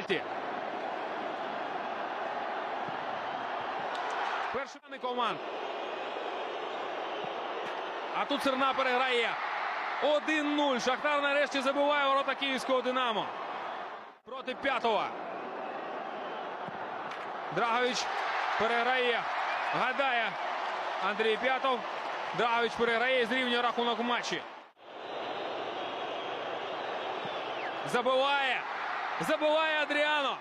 пенальті. Перший команд. А тут Серна переграє. 1-0. Шахтар нарешті забиває ворота київського Динамо. Проти п'ятого. Драгович переграє. Гадає Андрій П'ятов. Драгович переграє зрівнює рахунок у матчі. Забиває. Забиває Адріано.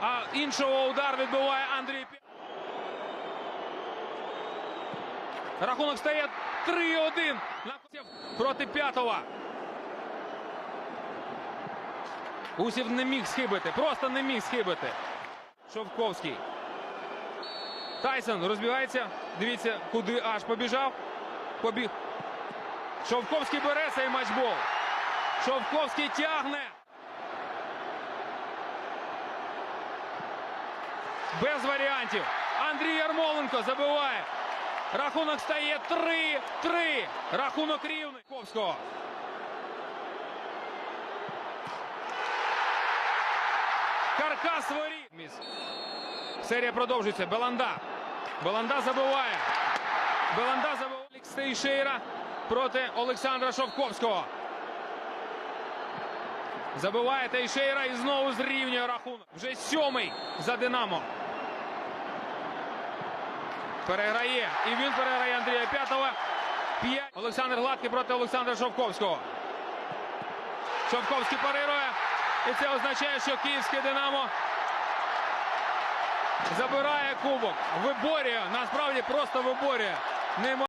А іншого удар відбиває Андрій. Рахунок стає 3-1 на проти п'ятого. Усів не міг схибити. Просто не міг схибити. Шовковський. Тайсон розбігається. Дивіться, куди аж побіжав. Побіг. Шовковський бере цей матчбол. Шовковський тягне. Без варіантів. Андрій Ярмоленко забиває. Рахунок стає 3-3. Рахунок рівний. Ковського. Каркас воріт. Серія продовжується. Беланда. Беланда забиває. Беланда забиває. Олексій Тейшейра проти Олександра Шовковського. Забиває Тейшейра і знову зрівнює рахунок. Вже сьомий за Динамо. Переграє. І він переграє Андрія П'ятова. Олександр Гладкий проти Олександра Шовковського. Шовковський парирує. І це означає, що київське Динамо забирає кубок. Виборює. Насправді просто виборює.